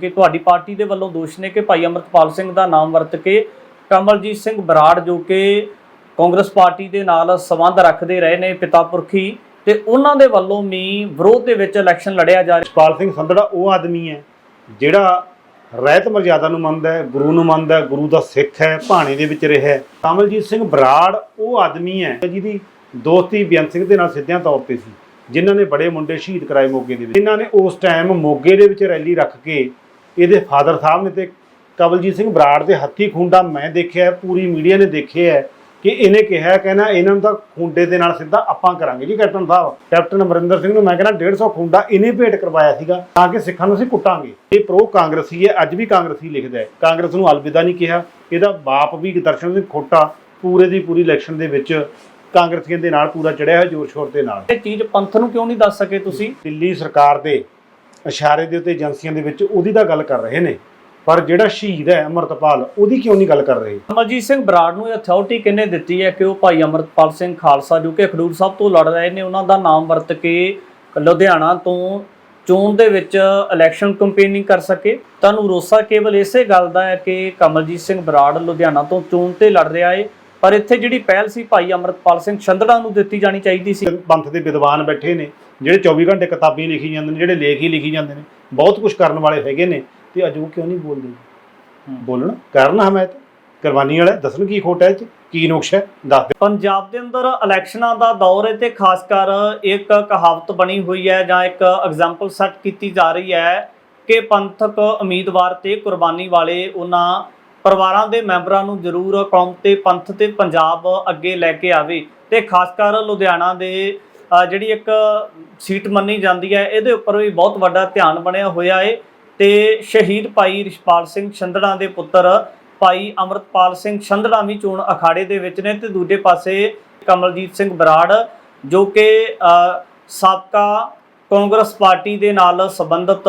ਕਿ ਤੁਹਾਡੀ ਪਾਰਟੀ ਦੇ ਵੱਲੋਂ ਦੋਸ਼ ਨੇ ਕਿ ਭਾਈ ਅਮਰਤਪਾਲ ਸਿੰਘ ਦਾ ਨਾਮ ਵਰਤ ਕੇ ਕਮਲਜੀਤ ਸਿੰਘ ਬਰਾੜ, ਜੋ ਕਿ ਕਾਂਗਰਸ ਪਾਰਟੀ ਦੇ ਨਾਲ ਸੰਬੰਧ ਰੱਖਦੇ ਰਹੇ ਨੇ ਪਿਤਾ ਪੁਰਖੀ, ਤੇ ਉਹਨਾਂ ਦੇ ਵੱਲੋਂ ਵੀ ਵਿਰੋਧ ਦੇ ਵਿੱਚ ਇਲੈਕਸ਼ਨ ਲੜਿਆ ਜਾ ਰਿਹਾ। ਜਸਪਾਲ ਸਿੰਘ ਸੰਧੜਾ ਉਹ ਆਦਮੀ ਹੈ, ਜਿਹੜਾ ਰਹਿਤ ਮਰਜ਼ਾਦਾ ਨੂੰ ਮੰਨਦਾ ਹੈ, ਗੁਰੂ ਨੂੰ ਮੰਨਦਾ ਹੈ, ਗੁਰੂ ਦਾ ਸਿੱਖ ਹੈ, ਭਾਣੇ ਦੇ ਵਿੱਚ ਰਿਹਾ ਹੈ। ਕਮਲਜੀਤ ਸਿੰਘ ਬਰਾੜ, ਉਹ ਆਦਮੀ ਹੈ, ਜਿਹਦੀ ਦੋਸਤੀ ਬੇਅੰਤ ਸਿੰਘ ਦੇ ਨਾਲ ਸਿੱਧਿਆਂ ਤੌਰ ਤੇ ਸੀ, ਜਿਨ੍ਹਾਂ ਨੇ ਬੜੇ ਮੁੰਡੇ ਸ਼ਹੀਦ ਕਰਾਏ ਮੋਗੇ ਦੇ ਵਿੱਚ। ਇਹਨਾਂ ਨੇ ਉਸ ਟਾਈਮ ਮੋਗੇ ਦੇ ਵਿੱਚ ਰੈਲੀ ਰੱਖ ਕੇ ਇਹਦੇ ਫਾਦਰ ਸਾਹਿਬ ਨੇ ਤੇ ਕਮਲਜੀਤ ਸਿੰਘ ਬਰਾੜ ਦੇ ਹੱਥੀ ਖੁੰਡਾ ਮੈਂ ਦੇਖਿਆ ਪੂਰੀ ਮੀਡੀਆ ਨੇ ਦੇਖਿਆ ਹੈ ਕਿ ਇਹਨੇ ਕਿਹਾ ਕਹਿੰਦਾ ਇਹਨਾਂ ਨੂੰ ਤਾਂ ਖੁੰਡੇ ਦੇ ਨਾਲ ਸਿੱਧਾ ਆਪਾਂ ਕਰਾਂਗੇ ਜੀ ਕੈਪਟਨ ਸਾਹਿਬ। ਕੈਪਟਨ ਅਮਰਿੰਦਰ ਸਿੰਘ ਨੂੰ ਮੈਂ ਕਹਿੰਦਾ 150 ਖੁੰਡਾ ਇਹਨੇ ਭੇਟ ਕਰਵਾਇਆ ਸੀਗਾ ਤਾਂ ਕਿ ਸਿੱਖਾਂ ਨੂੰ ਅਸੀਂ ਕੁੱਟਾਂਗੇ। ਇਹ ਪ੍ਰੋ ਕਾਂਗਰਸੀ ਹੈ ਅੱਜ ਵੀ ਕਾਂਗਰਸੀ ਲਿਖਦਾ ਹੈ। ਕਾਂਗਰਸ ਨੂੰ ਅਲਵਿਦਾ ਨਹੀਂ ਕਿਹਾ ਇਹਦਾ ਬਾਪ ਵੀ ਦਰਸ਼ਨ ਸਿੰਘ ਖੋਟਾ ਪੂਰੇ ਦੀ ਪੂਰੀ ਇਲੈਕਸ਼ਨ ਦੇ ਵਿੱਚ ਕਾਂਗਰਸੀਆਂ ਦੇ ਨਾਲ ਪੂਰਾ ਚੜਿਆ ਹੋਇਆ ਜ਼ੋਰ ਸ਼ੋਰ ਦੇ ਨਾਲ। ਇਹ ਚੀਜ਼ ਪੰਥ ਨੂੰ ਕਿਉਂ ਨਹੀਂ ਦੱਸ ਸਕੇ ਤੁਸੀਂ? ਦਿੱਲੀ ਸਰਕਾਰ ਦੇ ਇਸ਼ਾਰੇ ਦੇ ਉੱਤੇ ਏਜੰਸੀਆਂ ਦੇ ਵਿੱਚ ਉਹਦੀ ਤਾਂ ਗੱਲ ਕਰ ਰਹੇ ਨੇ। ਪਰ ਜਿਹੜਾ ਸ਼ਹੀਦ ਹੈ ਅਮਰਤਪਾਲ ਉਹਦੀ ਕਿਉਂ ਨਹੀਂ ਗੱਲ ਕਰ ਰਹੇ? ਕਮਲਜੀਤ ਸਿੰਘ ਬਰਾੜ ਨੂੰ ਅਥਾਰਟੀ ਕਿਹਨੇ ਦਿੱਤੀ ਹੈ ਕਿ ਉਹ ਭਾਈ ਅਮਰਤਪਾਲ ਸਿੰਘ ਖਾਲਸਾ ਜੋ ਕਿ ਖਡੂਰ ਸਾਹਿਬ ਤੋਂ ਲੜ ਰਹੇ ਨੇ ਉਹਨਾਂ ਦਾ ਨਾਮ ਵਰਤ ਕੇ ਲੁਧਿਆਣਾ ਤੋਂ ਚੋਣ ਦੇ ਵਿੱਚ ਇਲੈਕਸ਼ਨ ਕੰਪੇਨਿੰਗ ਕਰ ਸਕੇ? ਤੁਹਾਨੂੰ ਰੋਸਾ ਕੇਵਲ ਇਸੇ ਗੱਲ ਦਾ ਹੈ ਕਿ ਕਮਲਜੀਤ ਸਿੰਘ ਬਰਾੜ ਲੁਧਿਆਣਾ ਤੋਂ ਚੋਣ ਤੇ ਲੜ ਰਿਹਾ ਹੈ ਪਰ ਇੱਥੇ ਜਿਹੜੀ ਪਹਿਲ ਸੀ ਭਾਈ ਅਮਰਤਪਾਲ ਸਿੰਘ ਛੰਦੜਾ ਨੂੰ ਦਿੱਤੀ ਜਾਣੀ ਚਾਹੀਦੀ ਸੀ। ਪੰਥ ਦੇ ਵਿਦਵਾਨ ਬੈਠੇ ਨੇ ਜਿਹੜੇ 24 ਘੰਟੇ ਕਿਤਾਬੀ ਲਿਖੀ ਜਾਂਦੇ ਨੇ ਜਿਹੜੇ ਲੇਖ ਹੀ ਲਿਖੀ ਜਾਂਦੇ ਨੇ ਬਹੁਤ ਕੁਝ ਕਰਨ ਵਾਲੇ ਹੈਗੇ ਨੇ ਤੇ ਅੱਜ ਉਹ ਕਿਉਂ ਨਹੀਂ ਬੋਲਦੇ? ਬੋਲਣ? ਕਰਨ ਹਮਾਇਤ ਕੁਰਬਾਨੀ ਵਾਲਾ ਦੱਸਣ ਕੀ ਖੋਟਾ ਹੈ 'ਚ? ਕੀ ਨੁਕਸ ਹੈ? ਦੱਸ ਦੇ ਪੰਜਾਬ ਦੇ ਅੰਦਰ ਇਲੈਕਸ਼ਨਾਂ ਦਾ ਦੌਰ ਹੈ ਤੇ ਖਾਸ ਕਰ ਇੱਕ ਕਹਾਵਤ ਬਣੀ ਹੋਈ ਹੈ ਜਾਂ ਇੱਕ ਐਗਜ਼ਾਮਪਲ ਸੈੱਟ ਕੀਤੀ ਜਾ ਰਹੀ ਹੈ ਕਿ ਪੰਥਕ ਉਮੀਦਵਾਰ ਤੇ ਕੁਰਬਾਨੀ ਵਾਲੇ ਉਹਨਾਂ ਪਰਿਵਾਰਾਂ ਦੇ ਮੈਂਬਰਾਂ ਨੂੰ ਜ਼ਰੂਰ ਕੌਮ ਤੇ ਪੰਥ ਤੇ ਪੰਜਾਬ ਅੱਗੇ ਲੈ ਕੇ ਆਵੇ ਤੇ ਖਾਸ ਕਰ ਲੁਧਿਆਣਾ ਦੇ ਜਿਹੜੀ ਇੱਕ ਸੀਟ ਮੰਨੀ ਜਾਂਦੀ ਹੈ, ਇਹਦੇ ਉੱਪਰ ਵੀ ਬਹੁਤ ਵੱਡਾ ਧਿਆਨ ਬਣਿਆ ਹੋਇਆ ਹੈ ਤੇ ਸ਼ਹੀਦ ਭਾਈ ਰਿਸ਼ਪਾਲ ਸਿੰਘ ਛੰਦੜਾ ਦੇ ਪੁੱਤਰ ਭਾਈ ਅਮਰਤਪਾਲ ਸਿੰਘ ਛੰਦੜਾ ਵੀ ਚੋਣ ਅਖਾੜੇ ਦੇ ਵਿੱਚ ਨੇ। ਤੇ ਦੂਜੇ ਪਾਸੇ ਕਮਲਜੀਤ ਸਿੰਘ ਬਰਾੜ, ਜੋ ਕਿ ਸਾਬਕਾ ਕਾਂਗਰਸ ਪਾਰਟੀ ਦੇ ਨਾਲ ਸੰਬੰਧਿਤ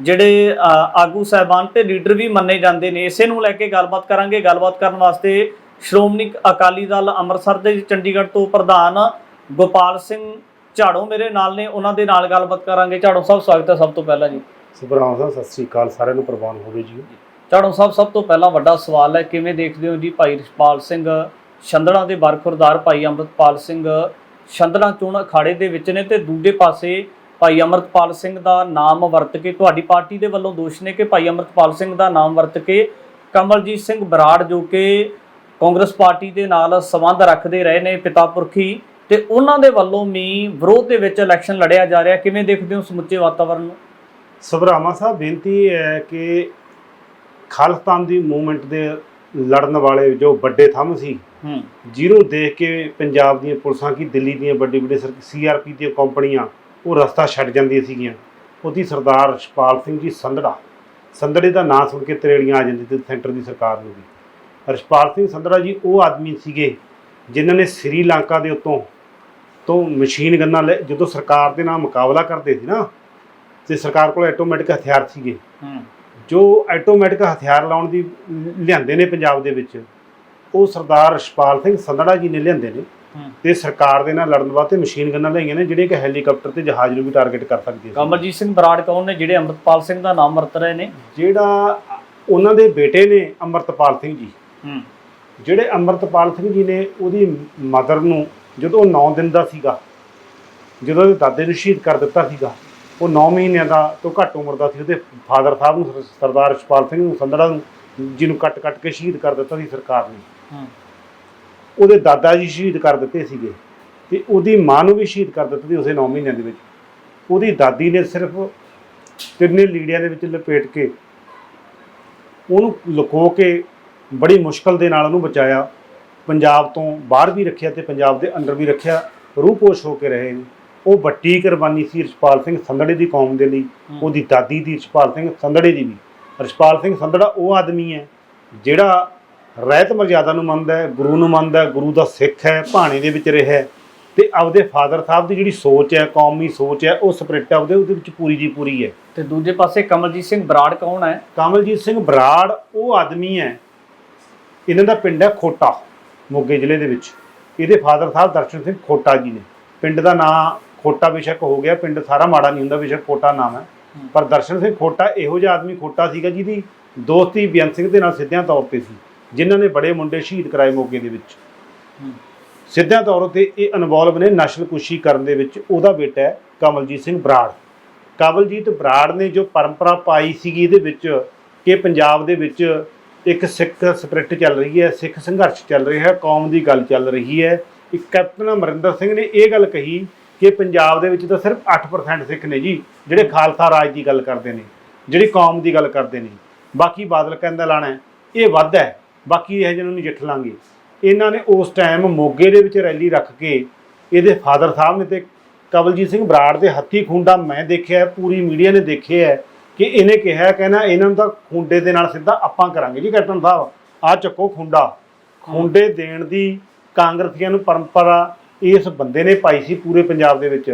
ਜਿਹੜੇ ਆਗੂ ਸਹਿਬਾਨ ਤੇ ਲੀਡਰ ਵੀ ਮੰਨੇ ਜਾਂਦੇ ਨੇ। ਇਸੇ ਨੂੰ ਲੈ ਕੇ ਗੱਲਬਾਤ ਕਰਾਂਗੇ। ਗੱਲਬਾਤ ਕਰਨ ਵਾਸਤੇ ਸ਼੍ਰੋਮਣੀ ਅਕਾਲੀ ਦਲ ਅੰਮ੍ਰਿਤਸਰ ਦੇ ਚੰਡੀਗੜ੍ਹ ਤੋਂ ਪ੍ਰਧਾਨ ਗੋਪਾਲ ਸਿੰਘ ਝਾੜੋ ਮੇਰੇ ਨਾਲ ਨੇ ਉਹਨਾਂ ਦੇ ਨਾਲ ਗੱਲਬਾਤ ਕਰਾਂਗੇ। ਝਾੜੋ ਸਾਹਿਬ ਸਵਾਗਤ ਹੈ ਸਭ ਤੋਂ ਪਹਿਲਾਂ ਜੀ। ਸੁਭਰਾਮ ਸਾਹਿਬ ਸਤਿ ਸ੍ਰੀ ਅਕਾਲ ਸਾਰਿਆਂ ਨੂੰ ਪ੍ਰਵਾਨ ਹੋਵੇ ਜੀ। ਝਾੜੋ ਸਾਹਿਬ ਸਭ ਤੋਂ ਪਹਿਲਾਂ ਵੱਡਾ ਸਵਾਲ ਹੈ ਕਿਵੇਂ ਦੇਖਦੇ ਹੋ ਜੀ ਭਾਈ ਰਿਸ਼ਪਾਲ ਸਿੰਘ ਛੰਦੜਾ ਦੇ ਬਰਖੁਰਦਾਰ ਭਾਈ ਅੰਮ੍ਰਿਤਪਾਲ ਸਿੰਘ ਛੰਦੜਾ ਚੋਣ ਅਖਾੜੇ ਦੇ ਵਿੱਚ ਨੇ ਤੇ ਦੂਜੇ ਪਾਸੇ ਭਾਈ ਅੰਮ੍ਰਿਤਪਾਲ ਸਿੰਘ ਦਾ ਨਾਮ ਵਰਤ ਕੇ ਤੁਹਾਡੀ ਪਾਰਟੀ ਦੇ ਵੱਲੋਂ ਦੋਸ਼ ਨੇ ਕਿ ਭਾਈ ਅੰਮ੍ਰਿਤਪਾਲ ਸਿੰਘ ਦਾ ਨਾਮ ਵਰਤ ਕੇ ਕਮਲਜੀਤ ਸਿੰਘ ਬਰਾੜ ਜੋ ਕਿ ਕਾਂਗਰਸ ਪਾਰਟੀ ਦੇ ਨਾਲ ਸੰਬੰਧ ਰੱਖਦੇ ਰਹੇ ਨੇ ਪਿਤਾ ਪੁਰਖੀ ਤੇ ਉਹਨਾਂ ਦੇ ਵੱਲੋਂ ਵੀ ਵਿਰੋਧ ਦੇ ਵਿੱਚ ਇਲੈਕਸ਼ਨ ਲੜਿਆ ਜਾ ਰਿਹਾ। ਕਿਵੇਂ ਦੇਖਦੇ ਹੋ ਸਮੁੱਚੇ ਵਾਤਾਵਰਣ ਨੂੰ? ਸੁਭਰਾਮਾ ਸਾਹਿਬ ਬੇਨਤੀ ਹੈ ਕਿ ਖਾਲਿਸਤਾਨ ਦੀ ਮੂਵਮੈਂਟ ਦੇ ਲੜਨ ਵਾਲੇ ਜੋ ਵੱਡੇ ਥੰਮ ਸੀ ਹੂੰ। ਜਿਹਨੂੰ ਦੇਖ ਕੇ ਪੰਜਾਬ ਦੀਆਂ ਪੁਲਿਸਾਂ ਕੀ ਦਿੱਲੀ ਦੀਆਂ ਵੱਡੀ ਵੱਡੀ ਸੀਆਰਪੀ ਦੀਆਂ ਕੰਪਨੀਆਂ ਉਹ ਰਸਤਾ ਛੱਡ ਜਾਂਦੀਆਂ ਸੀਗੀਆਂ। ਉਹਦੀ ਸਰਦਾਰ ਰਛਪਾਲ ਸਿੰਘ ਜੀ ਸੰਧੜਾ ਸੰਧੜੇ ਦਾ ਨਾਂ ਸੁਣ ਕੇ ਤਰੇੜੀਆਂ ਆ ਜਾਂਦੀ ਤੇ ਸੈਂਟਰ ਦੀ ਸਰਕਾਰ ਨੂੰ ਵੀ। ਰਛਪਾਲ ਸਿੰਘ ਸੰਧੜਾ ਜੀ ਉਹ ਆਦਮੀ ਸੀਗੇ ਜਿਨ੍ਹਾਂ ਨੇ ਸ੍ਰੀਲੰਕਾ ਦੇ ਉੱਤੋਂ ਤੋਂ ਮਸ਼ੀਨ ਗੰਨਾਂ ਲੈ ਜਦੋਂ ਸਰਕਾਰ ਦੇ ਨਾਲ ਮੁਕਾਬਲਾ ਕਰਦੇ ਸੀ ਨਾ ਤੇ ਸਰਕਾਰ ਕੋਲ ਆਟੋਮੈਟਿਕ ਹਥਿਆਰ ਸੀਗੇ। ਹੂੰ। ਜੋ ਆਟੋਮੈਟਿਕ ਹਥਿਆਰ ਲਾਉਣ ਦੀ ਲਿਆਂਦੇ ਨੇ ਪੰਜਾਬ ਦੇ ਵਿੱਚ ਉਹ ਸਰਦਾਰ ਰਛਪਾਲ ਸਿੰਘ ਸੰਧੜਾ ਜੀ ਨੇ ਲਿਆਂਦੇ ਨੇ। ਤੇ ਸਰਕਾਰ ਦੇ ਨਾਲ ਲੜਨ ਵਾਸਤੇ ਮਸ਼ੀਨ ਗੰਨਾਂ ਲਈਆਂ ਨੇ ਜਿਹੜੀਆਂ ਕਿ ਹੈਲੀਕਾਪਟਰ ਤੇ ਜਹਾਜ਼ ਨੂੰ ਵੀ ਟਾਰਗੇਟ ਕਰ ਸਕਦੀਆਂ ਸੀ। ਕਮਲਜੀਤ ਸਿੰਘ ਬਰਾੜ ਕੌਣ ਨੇ ਜਿਹੜੇ ਅੰਮ੍ਰਿਤਪਾਲ ਸਿੰਘ ਦਾ ਨਾਮ ਵਰਤ ਰਹੇ ਨੇ। ਜਿਹੜਾ ਉਹਨਾਂ ਦੇ ਬੇਟੇ ਨੇ ਅਮਰਤਪਾਲ ਸਿੰਘ ਜੀ। ਹੂੰ। ਜਿਹੜੇ ਅਮਰਤਪਾਲ ਸਿੰਘ ਜੀ ਨੇ ਉਹਦੀ ਮਦਰ ਨੂੰ ਜਦੋਂ ਉਹ 9 ਦਿਨ ਦਾ ਸੀਗਾ ਜਦੋਂ ਉਹਦੇ ਦਾਦੇ ਨੂੰ ਸ਼ਹੀਦ ਕਰ ਦਿੱਤਾ ਸੀਗਾ ਉਹ 9 ਮਹੀਨਿਆਂ ਦਾ ਤੋਂ ਘੱਟ ਉਮਰ ਦਾ ਸੀ ਉਹਦੇ ਫਾਦਰ ਸਾਹਿਬ ਨੂੰ ਸਰ- ਸਰਦਾਰ ਰਛਪਾਲ ਸਿੰਘ ਨੂੰ ਸੰਧੜਾ ਨੂੰ ਜਿਹਨੂੰ ਕੱਟ ਕੱਟ ਕੇ ਸ਼ਹੀਦ ਕਰ ਦਿੱਤਾ ਸੀ ਸਰਕਾਰ ਨੇ। ਉਹਦੇ ਦਾਦਾ ਜੀ ਸ਼ਹੀਦ ਕਰ ਦਿੱਤੇ ਸੀਗੇ ਤੇ ਉਹਦੀ ਮਾਂ ਨੂੰ ਵੀ ਸ਼ਹੀਦ ਕਰ ਦਿੱਤਾ ਸੀ ਉਸੇ 9 ਮਹੀਨਿਆਂ ਦੇ ਵਿੱਚ। ਉਹਦੀ ਦਾਦੀ ਨੇ ਸਿਰਫ ਤਿੰਨੇ ਲੀੜਿਆਂ ਦੇ ਵਿੱਚ ਲਪੇਟ ਕੇ ਉਹਨੂੰ ਲੁਕੋ ਕੇ ਬੜੀ ਮੁਸ਼ਕਲ ਦੇ ਨਾਲ ਉਹਨੂੰ ਬਚਾਇਆ। ਪੰਜਾਬ ਤੋਂ ਬਾਹਰ ਵੀ ਰੱਖਿਆ ਤੇ ਪੰਜਾਬ ਦੇ ਅੰਦਰ ਵੀ ਰੱਖਿਆ ਰੂਪੋਸ਼ ਹੋ ਕੇ ਰਹੇ ਨੇ। ਉਹ ਵੱਡੀ ਕੁਰਬਾਨੀ ਸੀ ਰਛਪਾਲ ਸਿੰਘ ਸੰਧੜੇ ਦੀ ਕੌਮ ਦੇ ਲਈ। ਉਹਦੀ ਦਾਦੀ ਦੀ ਰਛਪਾਲ ਸਿੰਘ ਸੰਧੜੇ ਦੀ ਵੀ। ਰਛਪਾਲ ਸਿੰਘ ਸੰਧੜਾ ਉਹ ਆਦਮੀ ਹੈ ਜਿਹੜਾ ਰਹਿਤ ਮਰਜ਼ਾਦਾ ਨੂੰ ਮੰਨਦਾ ਹੈ ਗੁਰੂ ਨੂੰ ਮੰਨਦਾ ਹੈ ਗੁਰੂ ਦਾ ਸਿੱਖ ਹੈ ਭਾਣੇ ਦੇ ਵਿੱਚ ਰਿਹਾ ਹੈ ਤੇ ਆਪਦੇ ਫਾਦਰ ਸਾਹਿਬ ਦੀ ਜਿਹੜੀ ਸੋਚ ਹੈ ਕੌਮੀ ਸੋਚ ਹੈ ਉਹ ਸਪਰਿਟ ਹੈ ਉਹਦੇ ਉਹਦੇ ਵਿੱਚ ਪੂਰੀ ਜੀ ਪੂਰੀ ਹੈ। ਤੇ ਦੂਜੇ ਪਾਸੇ ਕਮਲਜੀਤ ਸਿੰਘ ਬਰਾੜ ਕੌਣ ਹੈ? ਕਮਲਜੀਤ ਸਿੰਘ ਬਰਾੜ ਉਹ ਆਦਮੀ ਹੈ ਇਹਨਾਂ ਦਾ ਪਿੰਡ ਹੈ ਖੋਟਾ। ਮੋਗੇ ਜ਼ਿਲ੍ਹੇ ਦੇ ਵਿੱਚ। ਇਹਦੇ ਫਾਦਰ ਸਾਹਿਬ ਦਰਸ਼ਨ ਸਿੰਘ ਖੋਟਾ ਜੀ ਨੇ। ਪਿੰਡ ਦਾ ਨਾਂ ਖੋਟਾ ਬੇਸ਼ੱਕ ਹੋ ਗਿਆ ਪਿੰਡ ਸਾਰਾ ਮਾੜਾ ਨਹੀਂ ਹੁੰਦਾ ਬੇਸ਼ੱਕ ਖੋਟਾ ਨਾਮ ਹੈ। ਪਰ ਦਰਸ਼ਨ ਸਿੰਘ ਖੋਟਾ ਇਹੋ ਜਿਹਾ ਆਦਮੀ ਖੋਟਾ ਸੀਗਾ ਜਿਹਦੀ ਦੋਸਤੀ ਬੇਅੰਤ ਸਿੰਘ ਦੇ ਨਾਲ ਸਿੱਧਿਆਂ ਤੌਰ ਤੇ ਸੀ ਜਿਨ੍ਹਾਂ ਨੇ ਬੜੇ ਮੁੰਡੇ ਸ਼ਹੀਦ ਕਰਾਏ ਮੋਗੇ ਦੇ ਵਿੱਚ। ਸਿੱਧਿਆਂ ਤੌਰ ਤੇ ਇਹ ਇਨਵੋਲਵ ਨੇ ਨਸ਼ਲਕੁਸ਼ੀ ਕਰਨ ਦੇ ਵਿੱਚ। ਉਹਦਾ ਬੇਟਾ ਹੈ ਕਮਲਜੀਤ ਸਿੰਘ ਬਰਾੜ। ਕਮਲਜੀਤ ਬਰਾੜ ਨੇ ਜੋ ਪਰੰਪਰਾ ਪਾਈ ਸੀਗੀ ਇਹਦੇ ਵਿੱਚ ਕਿ ਪੰਜਾਬ ਦੇ ਵਿੱਚ ਇੱਕ ਸਿੱਖ ਸਪਿਰਿਟ ਚੱਲ ਰਹੀ ਹੈ, ਸਿੱਖ ਸੰਘਰਸ਼ ਚੱਲ ਰਿਹਾ ਹੈ, ਕੌਮ ਦੀ ਗੱਲ ਚੱਲ ਰਹੀ ਹੈ। ਇੱਕ ਕੈਪਟਨ ਅਮਰਿੰਦਰ ਸਿੰਘ ਨੇ ਇਹ ਗੱਲ ਕਹੀ ਕਿ ਪੰਜਾਬ ਦੇ ਵਿੱਚ ਤਾਂ ਸਿਰਫ 8% ਸਿੱਖ ਨੇ ਜੀ, ਜਿਹੜੇ ਖਾਲਸਾ ਰਾਜ ਦੀ ਗੱਲ ਕਰਦੇ ਨੇ, ਜਿਹੜੀ ਕੌਮ ਦੀ ਗੱਲ ਕਰਦੇ ਨੇ। ਬਾਕੀ ਬਾਦਲ ਕਹਿੰਦਾ ਲਾਣਾ ਇਹ ਵੱਧ ਹੈ, ਬਾਕੀ ਇਹ ਜਿਹਨਾਂ ਨੂੰ ਜਿੱਠ ਲਾਂਗੇ। ਇਹਨਾਂ ਨੇ ਉਸ ਟਾਈਮ ਮੋਗੇ ਦੇ ਵਿੱਚ ਰੈਲੀ ਰੱਖ ਕੇ ਇਹਦੇ ਫਾਦਰ ਸਾਹਿਬ ਨੇ ਤੇ ਕਵਲਜੀਤ ਸਿੰਘ ਬਰਾੜ ਦੇ ਹੱਥੀ ਖੁੰਡਾ ਮੈਂ ਦੇਖਿਆ, ਪੂਰੀ ਮੀਡੀਆ ਨੇ ਦੇਖਿਆ ਹੈ। ਕਿ ਇਹਨੇ ਕਿਹਾ ਕਹਿੰਦਾ ਇਹਨਾਂ ਨੂੰ ਤਾਂ ਖੁੰਡੇ ਦੇ ਨਾਲ ਸਿੱਧਾ ਆਪਾਂ ਕਰਾਂਗੇ ਜੀ, ਕੈਪਟਨ ਸਾਹਿਬ। ਆ ਚੱਕੋ ਖੁੰਡਾ। ਖੁੰਡੇ ਦੇਣ ਦੀ ਕਾਂਗਰਸੀਆਂ ਨੂੰ ਪਰੰਪਰਾ ਇਸ ਬੰਦੇ ਨੇ ਪਾਈ ਸੀ ਪੂਰੇ ਪੰਜਾਬ ਦੇ ਵਿੱਚ।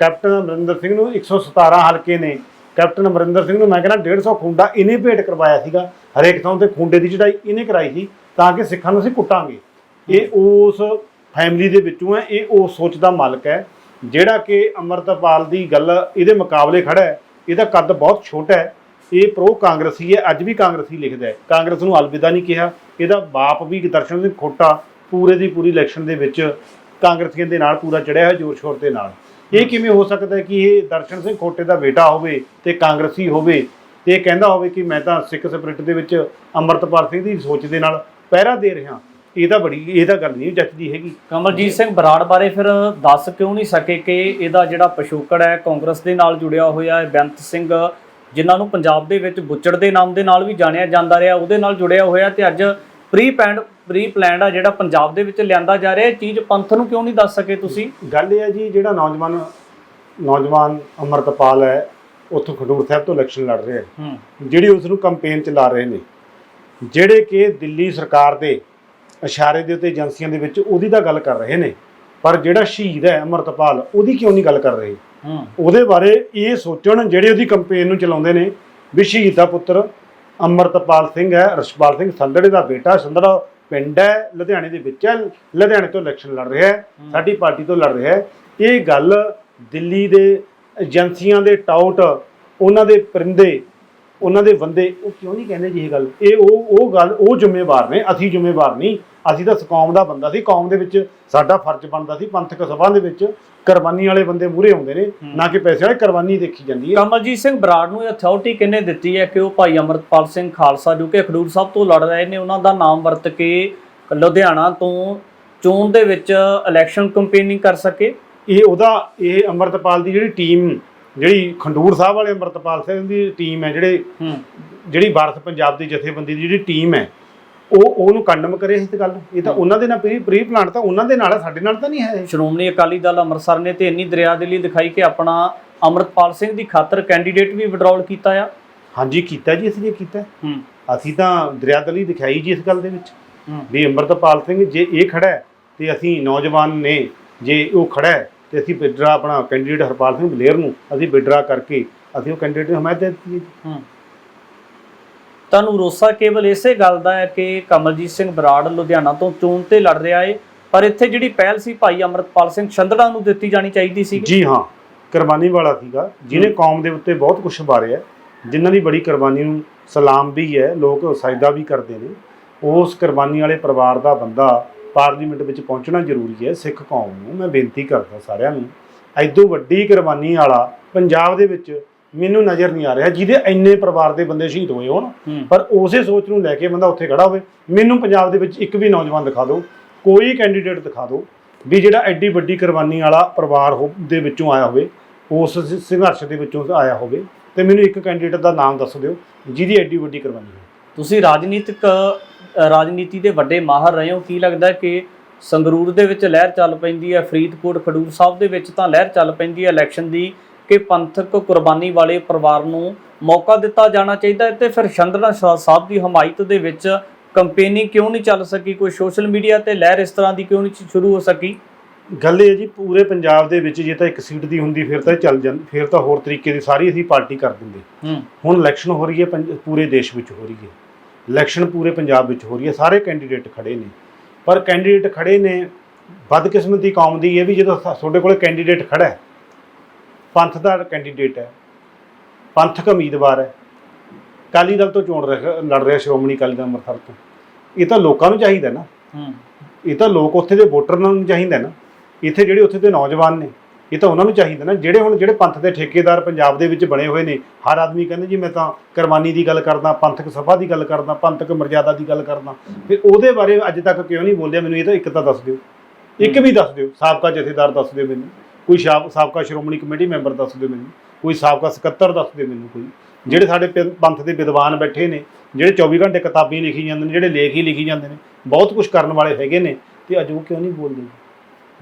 ਕੈਪਟਨ ਅਮਰਿੰਦਰ ਸਿੰਘ ਨੂੰ 117 ਹਲਕੇ ਨੇ। ਕੈਪਟਨ ਅਮਰਿੰਦਰ ਸਿੰਘ ਨੂੰ ਮੈਂ ਕਹਿੰਦਾ 150 ਖੁੰਡਾ ਇਹਨੇ ਭੇਟ ਕਰਵਾਇਆ ਸੀਗਾ। ਹਰੇਕ ਥਾਂ ਤੇ ਖੁੰਡੇ ਦੀ ਚੜਾਈ ਇਹਨੇ ਕਰਾਈ ਸੀ, ਤਾਂ ਕਿ ਸਿੱਖਾਂ ਨੂੰ ਅਸੀਂ ਕੁੱਟਾਂਗੇ। ਇਹ ਉਸ ਫੈਮਿਲੀ ਦੇ ਵਿੱਚੋਂ ਹੈ, ਇਹ ਉਸ ਸੋਚ ਦਾ ਮਾਲਕ ਹੈ, ਜਿਹੜਾ ਕਿ ਅਮਰਤਪਾਲ ਦੀ ਗੱਲ, ਇਹਦੇ ਮੁਕਾਬਲੇ ਖੜਾ ਹੈ। ਇਹਦਾ ਕੱਦ ਬਹੁਤ ਛੋਟਾ ਹੈ। ਇਹ ਪ੍ਰੋ ਕਾਂਗਰਸੀ ਹੈ, ਅੱਜ ਵੀ ਕਾਂਗਰਸੀ ਲਿਖਦਾ ਹੈ। ਕਾਂਗਰਸ ਨੂੰ ਅਲਵਿਦਾ ਨਹੀਂ ਕਿਹਾ। ਇਹਦਾ ਬਾਪ ਵੀ ਦਰਸ਼ਨ ਸਿੰਘ ਖੋਟਾ ਪੂਰੇ ਦੀ ਪੂਰੀ ਇਲੈਕਸ਼ਨ ਦੇ ਵਿੱਚ ਕਾਂਗਰਸੀਆਂ ਦੇ ਨਾਲ ਪੂਰਾ ਚੜਿਆ ਹੋਇਆ, ਜ਼ੋਰ ਸ਼ੋਰ ਦੇ ਨਾਲ। ਇਹ ਕਿਵੇਂ ਹੋ ਸਕਦਾ ਹੈ ਕਿ ਇਹ ਦਰਸ਼ਨ ਸਿੰਘ ਖੋਟੇ ਦਾ ਬੇਟਾ ਹੋਵੇ ਤੇ ਕਾਂਗਰਸੀ ਹੋਵੇ ਤੇ ਇਹ ਕਹਿੰਦਾ ਹੋਵੇ ਕਿ ਮੈਂ ਤਾਂ ਸਿੱਖ ਸਪਿਰਿਟ ਦੇ ਵਿੱਚ ਅੰਮ੍ਰਿਤਪਾਲ ਸਿੰਘ ਦੀ ਸੋਚ ਦੇ ਨਾਲ ਪਹਿਰਾ ਦੇ ਰਿਹਾ। ਇਹ ਤਾਂ ਬੜੀ ਇਹ ਤਾਂ ਗੱਲ ਨਹੀਂ ਜੱਜਦੀ ਹੈਗੀ। ਕਮਲਜੀਤ ਸਿੰਘ ਬਰਾੜ ਬਾਰੇ ਫਿਰ ਦੱਸ ਕਿਉਂ ਨਹੀਂ ਸਕੇ ਕਿ ਇਹਦਾ ਜਿਹੜਾ ਪਿਛੋਕੜ ਹੈ ਕਾਂਗਰਸ ਦੇ ਨਾਲ ਜੁੜਿਆ ਹੋਇਆ ਹੈ ਬੇਅੰਤ ਸਿੰਘ ਜਿਨ੍ਹਾਂ ਨੂੰ ਪੰਜਾਬ ਦੇ ਵਿੱਚ ਬੁੱਚੜ ਦੇ ਨਾਮ ਦੇ ਨਾਲ ਵੀ ਜਾਣਿਆ ਜਾਂਦਾ ਰਿਹਾ ਉਹਦੇ ਨਾਲ ਜੁੜਿਆ ਹੋਇਆ ਤੇ ਅੱਜ ਪ੍ਰੀ ਪੈਂਡ ਪ੍ਰੀ ਪਲਾਨਡ ਆ ਜਿਹੜਾ ਪੰਜਾਬ ਦੇ ਵਿੱਚ ਲਿਆਂਦਾ ਜਾ ਰਿਹਾ। ਇਹ ਚੀਜ਼ ਪੰਥ ਨੂੰ ਕਿਉਂ ਨਹੀਂ ਦੱਸ ਸਕੇ ਤੁਸੀਂ? ਗੱਲ ਇਹ ਹੈ ਜੀ ਜਿਹੜਾ ਨੌਜਵਾਨ ਨੌਜਵਾਨ ਅੰਮ੍ਰਿਤਪਾਲ ਹੈ ਉੱਥੋਂ ਖਡੂਰ ਸਾਹਿਬ ਤੋਂ ਇਲੈਕਸ਼ਨ ਲੜ ਰਿਹਾ ਹੈ। ਹੂੰ। ਜਿਹੜੀ ਉਸ ਨੂੰ ਕੰਪੇਨ ਚਲਾ ਰਹੇ ਨੇ ਜਿਹੜੇ ਕਿ ਦਿੱਲੀ ਸਰਕਾਰ ਦੇ ਇਸ਼ਾਰੇ ਦੇ ਉੱਤੇ ਏਜੰਸੀਆਂ ਦੇ ਵਿੱਚ ਉਹਦੀ ਤਾਂ ਗੱਲ ਕਰ ਰਹੇ ਨੇ। ਪਰ ਜਿਹੜਾ ਸ਼ਹੀਦ ਹੈ ਅਮਰਤਪਾਲ ਉਹਦੀ ਕਿਉਂ ਨਹੀਂ ਗੱਲ ਕਰ ਰਹੇ? ਉਹਦੇ ਬਾਰੇ ਇਹ ਸੋਚਣ ਜਿਹੜੇ ਉਹਦੀ ਕੰਪੇਨ ਨੂੰ ਚਲਾਉਂਦੇ ਨੇ ਵੀ ਸ਼ਹੀਦ ਦਾ ਪੁੱਤਰ ਅਮਰਤਪਾਲ ਸਿੰਘ ਹੈ ਰਸ਼ਪਾਲ ਸਿੰਘ ਸੰਧੜੇ ਦਾ ਬੇਟਾ ਸੰਧੜਾ ਪਿੰਡ ਹੈ ਲੁਧਿਆਣੇ ਦੇ ਵਿੱਚ ਹੈ ਲੁਧਿਆਣੇ ਤੋਂ ਇਲੈਕਸ਼ਨ ਲੜ ਰਿਹਾ ਹੈ ਸਾਡੀ ਪਾਰਟੀ ਤੋਂ ਲੜ ਰਿਹਾ ਹੈ। ਇਹ ਗੱਲ ਦਿੱਲੀ ਦੇ ਏਜੰਸੀਆਂ ਦੇ ਟਾਊਟ ਉਹਨਾਂ ਦੇ ਪਰਿੰਦੇ ਉਹਨਾਂ ਦੇ ਬੰਦੇ ਉਹ ਕਿਉਂ ਨਹੀਂ ਕਹਿੰਦੇ ਜੀ ਇਹ ਗੱਲ? ਇਹ ਉਹ ਉਹ ਗੱਲ ਉਹ ਜ਼ਿੰਮੇਵਾਰ ਨੇ ਅਸੀਂ ਜ਼ਿੰਮੇਵਾਰ ਨਹੀਂ। ਅਸੀਂ ਤਾਂ ਕੌਮ ਦਾ ਬੰਦਾ ਸੀ ਕੌਮ ਦੇ ਵਿੱਚ ਸਾਡਾ ਫਰਜ਼ ਬਣਦਾ ਸੀ ਪੰਥਕ ਸਭਾ ਦੇ ਵਿੱਚ ਕੁਰਬਾਨੀ ਵਾਲੇ ਬੰਦੇ ਮੂਹਰੇ ਆਉਂਦੇ ਨੇ ਨਾ ਕਿ ਪੈਸੇ ਵਾਲੇ ਕੁਰਬਾਨੀ ਦੇਖੀ ਜਾਂਦੀ ਹੈ। ਕਮਲਜੀਤ ਸਿੰਘ ਬਰਾੜ ਨੂੰ ਇਹ ਅਥਾਰਟੀ ਕਿਹਨੇ ਦਿੱਤੀ ਹੈ ਕਿ ਉਹ ਭਾਈ ਅਮਰਤਪਾਲ ਸਿੰਘ ਖਾਲਸਾ ਜੋ ਕਿ ਖਡੂਰ ਸਾਹਿਬ ਤੋਂ ਲੜ ਰਹੇ ਨੇ ਉਹਨਾਂ ਦਾ ਨਾਮ ਵਰਤ ਕੇ ਲੁਧਿਆਣਾ ਤੋਂ ਚੋਣ ਦੇ ਵਿੱਚ ਇਲੈਕਸ਼ਨ ਕੰਪੇਨਿੰਗ ਕਰ ਸਕੇ? ਇਹ ਉਹਦਾ ਇਹ ਅੰਮ੍ਰਿਤਪਾਲ ਦੀ ਜਿਹੜੀ ਟੀਮ ਜਿਹੜੀ ਖੰਡੂਰ ਸਾਹਿਬ ਵਾਲੇ ਅੰਮ੍ਰਿਤਪਾਲ ਸਿੰਘ ਦੀ ਟੀਮ ਹੈ ਜਿਹੜੇ ਜਿਹੜੀ ਭਾਰਤ ਪੰਜਾਬ ਦੀ ਜਥੇਬੰਦੀ ਦੀ ਜਿਹੜੀ ਟੀਮ ਹੈ ਉਹ ਉਹਨੂੰ ਕੰਡਮ ਕਰੇ ਇਸ ਗੱਲ। ਇਹ ਤਾਂ ਉਹਨਾਂ ਦੇ ਨਾਲ ਪ੍ਰੀ ਪ੍ਰੀ ਪਲਾਨ ਤਾਂ ਉਹਨਾਂ ਦੇ ਨਾਲ ਸਾਡੇ ਨਾਲ ਤਾਂ ਨਹੀਂ ਹੈ। ਸ਼੍ਰੋਮਣੀ ਅਕਾਲੀ ਦਲ ਅੰਮ੍ਰਿਤਸਰ ਨੇ ਤੇ ਇੰਨੀ ਦਰਿਆਦਿਲੀ ਦਿਖਾਈ ਕਿ ਆਪਣਾ ਅਮਰਤਪਾਲ ਸਿੰਘ ਦੀ ਖਾਤਰ ਕੈਂਡੀਡੇਟ ਵੀ ਵਿਡਰਾਲ ਕੀਤਾ ਆ। ਹਾਂਜੀ ਕੀਤਾ ਜੀ ਅਸੀਂ ਇਹ ਕੀਤਾ। ਹੂੰ। ਅਸੀਂ ਤਾਂ ਦਰਿਆਦਲੀ ਦਿਖਾਈ ਜੀ ਇਸ ਗੱਲ ਦੇ ਵਿੱਚ। ਵੀ ਅੰਮ੍ਰਿਤਪਾਲ ਸਿੰਘ ਜੇ ਇਹ ਖੜਾ ਹੈ ਤੇ ਅਸੀਂ ਨੌਜਵਾਨ ਨੇ ਜੇ ਉਹ ਖੜਾ ਹੈ ਤੇ ਅਸੀਂ ਬਿਡਰਾ ਆਪਣਾ ਕੈਂਡੀਡੇਟ ਹਰਪਾਲ ਸਿੰਘ ਬਲੇਰ ਨੂੰ ਅਸੀਂ ਬਿਡਰਾ ਕਰਕੇ ਅਸੀਂ ਉਹ ਕੈਂਡੀਡੇਟ ਨੂੰ ਹਮਾਇਤ ਦੇ ਦਿੱਤੀ ਹੈ ਜੀ। ਹੂੰ। ਤੁਹਾਨੂੰ ਰੋਸਾ ਕੇਵਲ ਇਸੇ ਗੱਲ ਦਾ ਹੈ ਕਿ ਕਮਲਜੀਤ ਸਿੰਘ ਬਰਾੜ ਲੁਧਿਆਣਾ ਤੋਂ ਚੋਣ ਤੇ ਲੜ ਰਿਹਾ ਏ ਪਰ ਇੱਥੇ ਜਿਹੜੀ ਪਹਿਲ ਸੀ ਭਾਈ ਅਮਰਤਪਾਲ ਸਿੰਘ ਛੰਦੜਾ ਨੂੰ ਦਿੱਤੀ ਜਾਣੀ ਚਾਹੀਦੀ ਸੀ। ਜੀ ਹਾਂ ਕੁਰਬਾਨੀ ਵਾਲਾ ਸੀਗਾ ਜਿਹਨੇ ਕੌਮ ਦੇ ਉੱਤੇ ਬਹੁਤ ਕੁਝ ਵਾਰਿਆ ਜਿਨ੍ਹਾਂ ਦੀ ਬੜੀ ਕੁਰਬਾਨੀ ਨੂੰ ਸਲਾਮ ਵੀ ਹੈ ਲੋਕ ਸਜਦਾ ਵੀ ਕਰਦੇ ਨੇ ਉਸ ਕੁਰਬਾਨੀ ਵਾਲੇ ਪਰਿਵਾਰ ਦਾ ਬੰਦਾ ਪਾਰਲੀਮੈਂਟ ਵਿੱਚ ਪਹੁੰਚਣਾ ਜ਼ਰੂਰੀ ਹੈ ਸਿੱਖ ਕੌਮ ਨੂੰ। ਮੈਂ ਬੇਨਤੀ ਕਰਦਾ ਸਾਰਿਆਂ ਨੂੰ ਐਦੋਂ ਵੱਡੀ ਕੁਰਬਾਨੀ ਵਾਲਾ ਪੰਜਾਬ ਦੇ ਵਿੱਚ ਮੈਨੂੰ ਨਜ਼ਰ ਨਹੀਂ ਆ ਰਿਹਾ ਜਿਹਦੇ ਇੰਨੇ ਪਰਿਵਾਰ ਦੇ ਬੰਦੇ ਸ਼ਹੀਦ ਹੋਏ ਹੋਣ। ਪਰ ਉਸੇ ਸੋਚ ਨੂੰ ਲੈ ਕੇ ਬੰਦਾ ਉੱਥੇ ਖੜਾ ਹੋਵੇ। ਮੈਨੂੰ ਪੰਜਾਬ ਦੇ ਵਿੱਚ ਇੱਕ ਵੀ ਨੌਜਵਾਨ ਦਿਖਾ ਦਿਓ ਕੋਈ ਕੈਂਡੀਡੇਟ ਦਿਖਾ ਦਿਓ ਵੀ ਜਿਹੜਾ ਐਡੀ ਵੱਡੀ ਕੁਰਬਾਨੀ ਵਾਲਾ ਪਰਿਵਾਰ ਹੋ- ਦੇ ਵਿੱਚੋਂ ਆਇਆ ਹੋਵੇ ਉਸ ਸੰਘਰਸ਼ ਦੇ ਵਿੱਚੋਂ ਆਇਆ ਹੋਵੇ ਤੇ ਮੈਨੂੰ ਇੱਕ ਕੈਂਡੀਡੇਟ ਦਾ ਨਾਮ ਦੱਸ ਦਿਓ ਜਿਹਦੀ ਐਡੀ ਵੱਡੀ ਕੁਰਬਾਨੀ ਹੈ ਤੁਸੀਂ ਰਾਜਨੀਤਿਕ ਰਾਜਨੀਤੀ ਦੇ ਵੱਡੇ ਮਾਹਰ ਰਹੇ ਹੋ ਕੀ ਲੱਗਦਾ ਕਿ ਸੰਗਰੂਰ ਦੇ ਵਿੱਚ ਲਹਿਰ ਚੱਲ ਪੈਂਦੀ ਹੈ ਫਰੀਦਕੋਟ ਖਡੂਰ ਸਾਹਿਬ ਦੇ ਵਿੱਚ ਤਾਂ ਲਹਿਰ ਚੱਲ ਪੈਂਦੀ ਹੈ ਇਲੈਕਸ਼ਨ ਦੀ ਕਿ ਪੰਥਕ ਕੁਰਬਾਨੀ ਵਾਲੇ ਪਰਿਵਾਰ ਨੂੰ ਮੌਕਾ ਦਿੱਤਾ ਜਾਣਾ ਚਾਹੀਦਾ ਤੇ ਫਿਰ ਸ਼ੰਦਨਾ ਸ਼ਾਹ ਸਾਹਿਬ ਦੀ ਹਮਾਇਤ ਦੇ ਵਿੱਚ ਕੰਪੇਨਿੰਗ ਕਿਉਂ ਨਹੀਂ ਚੱਲ ਸਕੀ? ਕੋਈ ਸੋਸ਼ਲ ਮੀਡੀਆ ਤੇ ਲਹਿਰ ਇਸ ਤਰ੍ਹਾਂ ਦੀ ਕਿਉਂ ਨਹੀਂ ਸ਼ੁਰੂ ਹੋ ਸਕੀ? ਗੱਲ ਇਹ ਜੀ ਪੂਰੇ ਪੰਜਾਬ ਦੇ ਵਿੱਚ ਜੇ ਤਾਂ ਇੱਕ ਸੀਟ ਦੀ ਹੁੰਦੀ ਫਿਰ ਤਾਂ ਚੱਲ ਜਾਂਦੀ ਫਿਰ ਤਾਂ ਹੋਰ ਤਰੀਕੇ ਦੀ ਸਾਰੀ ਅਸੀਂ ਪਾਰਟੀ ਕਰ ਦਿੰਦੇ। ਹੁਣ ਇਲੈਕਸ਼ਨ ਹੋ ਰਹੀ ਹੈ ਪੂਰੇ ਦੇਸ਼ ਵਿੱਚ ਹੋ ਰਹੀ ਹੈ। ਇਲੈਕਸ਼ਨ ਪੂਰੇ ਪੰਜਾਬ ਵਿੱਚ ਹੋ ਰਹੀ ਹੈ ਸਾਰੇ ਕੈਂਡੀਡੇਟ ਖੜੇ ਨੇ। ਪਰ ਕੈਂਡੀਡੇਟ ਖੜੇ ਨੇ ਬਦਕਿਸਮਤੀ ਕੌਮ ਦੀ ਇਹ ਵੀ ਜਦੋਂ ਤੁਹਾਡੇ ਕੋਲੇ ਕੈਂਡੀਡੇਟ ਖੜਾ ਹੈ ਪੰਥ ਦਾ ਕੈਂਡੀਡੇਟ ਹੈ ਪੰਥਕ ਉਮੀਦਵਾਰ ਹੈ ਅਕਾਲੀ ਦਲ ਤੋਂ ਚੋਣ ਲੜ ਰਿਹਾ ਸ਼੍ਰੋਮਣੀ ਅਕਾਲੀ ਦਲ ਅੰਮ੍ਰਿਤਸਰ ਤੋਂ। ਇਹ ਤਾਂ ਲੋਕਾਂ ਨੂੰ ਚਾਹੀਦਾ ਨਾ। ਹੂੰ। ਇਹ ਤਾਂ ਲੋਕ ਉੱਥੇ ਦੇ ਵੋਟਰ ਨੂੰ ਚਾਹੀਦਾ ਨਾ। ਇੱਥੇ ਜਿਹੜੇ ਉੱਥੇ ਦੇ ਨੌਜਵਾਨ ਨੇ ਇਹ ਤਾਂ ਉਹਨਾਂ ਨੂੰ ਚਾਹੀਦਾ ਨਾ ਜਿਹੜੇ ਹੁਣ ਜਿਹੜੇ ਪੰਥ ਦੇ ਠੇਕੇਦਾਰ ਪੰਜਾਬ ਦੇ ਵਿੱਚ ਬਣੇ ਹੋਏ ਨੇ ਹਰ ਆਦਮੀ ਕਹਿੰਦੇ ਜੀ ਮੈਂ ਤਾਂ ਕੁਰਬਾਨੀ ਦੀ ਗੱਲ ਕਰਦਾ ਪੰਥਕ ਸਭਾ ਦੀ ਗੱਲ ਕਰਦਾ ਪੰਥਕ ਮਰਜ਼ਾਦਾ ਦੀ ਗੱਲ ਕਰਦਾ। ਫਿਰ ਉਹਦੇ ਬਾਰੇ ਅੱਜ ਤੱਕ ਕਿਉਂ ਨਹੀਂ ਬੋਲਿਆ? ਮੈਨੂੰ ਇਹ ਤਾਂ ਇੱਕ ਤਾਂ ਦੱਸ ਦਿਓ। ਇੱਕ ਵੀ ਦੱਸ ਦਿਓ। ਸਾਬਕਾ ਜਥੇਦਾਰ ਦੱਸ ਦਿਓ ਮੈਨੂੰ। ਕੋਈ ਸ਼ਾਬ- ਸਾਬਕਾ ਸ਼੍ਰੋਮਣੀ ਕਮੇਟੀ ਮੈਂਬਰ ਦੱਸ ਦਿਓ ਮੈਨੂੰ। ਕੋਈ ਸਾਬਕਾ ਸਕੱਤਰ ਦੱਸ ਦਿਓ ਮੈਨੂੰ ਕੋਈ। ਜਿਹੜੇ ਸਾਡੇ ਪੰਥ ਦੇ ਵਿਦਵਾਨ ਬੈਠੇ ਨੇ ਜਿਹੜੇ 24 ਘੰਟੇ ਕਿਤਾਬੀ ਲਿਖੀ ਜਾਂਦੇ ਨੇ ਜਿਹੜੇ ਲੇਖ ਹੀ ਲਿਖੀ ਜਾਂਦੇ ਨੇ ਬਹੁਤ ਕੁਝ ਕਰਨ ਵਾਲੇ ਹੈਗੇ ਨੇ ਤੇ ਅੱਜ ਕਿਉਂ ਨਹੀਂ ਬੋਲਦੇ?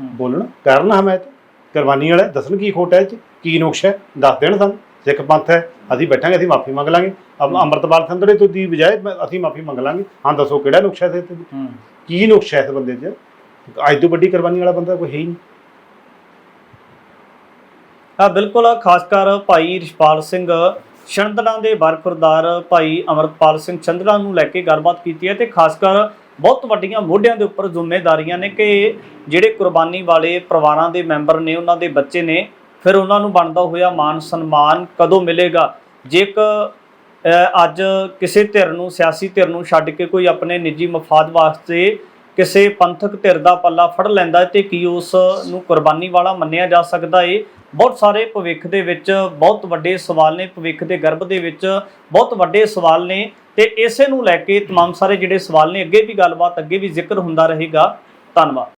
ਬੋਲਣ? ਕਰਨ ਹਮਾਇਤ ਕੁਰਬਾਨੀ ਵਾਲਾ ਦੱਸਣ ਕੀ ਖੋਟ ਹੈ ਇਹ 'ਚ ਕੀ ਨੁਕਸ ਹੈ ਦੱਸ ਦੇਣ ਸਾਨੂੰ। ਸਿੱਖ ਪੰਥ ਹੈ ਅਸੀਂ ਬੈਠਾਂਗੇ ਅਸੀਂ ਮਾਫੀ ਮੰਗ ਲਾਂਗੇ। ਅਮ- ਅੰਮ੍ਰਿਤਪਾਲ ਸੰਧੜੇ ਤੋਂ ਦੀ ਬਜਾਏ ਮੈਂ- ਅਸੀਂ ਮਾਫੀ ਮੰਗ ਲਾਂਗੇ। ਹਾਂ ਦੱਸੋ ਕਿਹੜਾ ਨੁਕਸ ਹੈ ਇਹਦੇ ਹੂੰ। ਕੀ ਨੁਕਸ ਹੈ ਇਸ ਬੰਦੇ 'ਚ? ਅੱਜ ਤੋਂ ਵੱਡੀ ਕੁਰਬਾਨੀ ਵਾਲਾ ਬੰਦਾ ਕੋਈ ਹੈ ਹੀ ਨਹੀਂ। ਹਾਂ ਬਿਲਕੁਲ। ਖਾਸ ਕਰ ਭਾਈ ਰਿਸ਼ਪਾਲ ਸਿੰਘ ਚੰਦਨਾ ਦੇ ਬਰਖੁਰਦਾਰ ਭਾਈ ਅਮਰਪਾਲ ਸਿੰਘ ਚੰਦਨਾ ਨੂੰ ਲੈ ਕੇ ਗੱਲਬਾਤ ਕੀਤੀ ਹੈ ਤੇ ਖਾਸ ਕਰ ਬਹੁਤ ਵੱਡੀਆਂ ਮੋਢਿਆਂ ਦੇ ਉੱਪਰ ਜ਼ਿੰਮੇਵਾਰੀਆਂ ਨੇ ਕਿ ਜਿਹੜੇ ਕੁਰਬਾਨੀ ਵਾਲੇ ਪਰਿਵਾਰਾਂ ਦੇ ਮੈਂਬਰ ਨੇ, ਉਹਨਾਂ ਦੇ ਬੱਚੇ ਨੇ, ਫਿਰ ਉਹਨਾਂ ਨੂੰ ਬਣਦਾ ਹੋਇਆ ਮਾਨ ਸਨਮਾਨ ਕਦੋਂ ਮਿਲੇਗਾ? ਜੇਕਰ ਅੱਜ ਕਿਸੇ ਧਿਰ ਨੂੰ, ਸਿਆਸੀ ਧਿਰ ਨੂੰ ਛੱਡ ਕੇ ਕੋਈ ਆਪਣੇ ਨਿੱਜੀ ਮਫਾਦ ਵਾਸਤੇ ਕਿਸੇ ਪੰਥਕ ਧਿਰ ਦਾ ਪੱਲਾ ਫੜ ਲੈਂਦਾ ਹੈ ਤੇ ਕੀ ਉਸ ਨੂੰ ਕੁਰਬਾਨੀ ਵਾਲਾ ਮੰਨਿਆ ਜਾ ਸਕਦਾ ਏ ਬਹੁਤ ਸਾਰੇ ਭਵਿੱਖ ਦੇ ਵਿੱਚ ਬਹੁਤ ਵੱਡੇ ਸਵਾਲ ਨੇ ਭਵਿੱਖ ਦੇ ਗਰਭ ਦੇ ਵਿੱਚ ਬਹੁਤ ਵੱਡੇ ਸਵਾਲ ਨੇ ਤੇ ਇਸੇ ਨੂੰ ਲੈ ਕੇ तमाम ਸਾਰੇ ਜਿਹੜੇ ਸਵਾਲ ਨੇ ਅੱਗੇ ਵੀ ਗੱਲਬਾਤ ਅੱਗੇ ਵੀ ਜ਼ਿਕਰ ਹੁੰਦਾ ਰਹੇਗਾ ਧੰਨਵਾਦ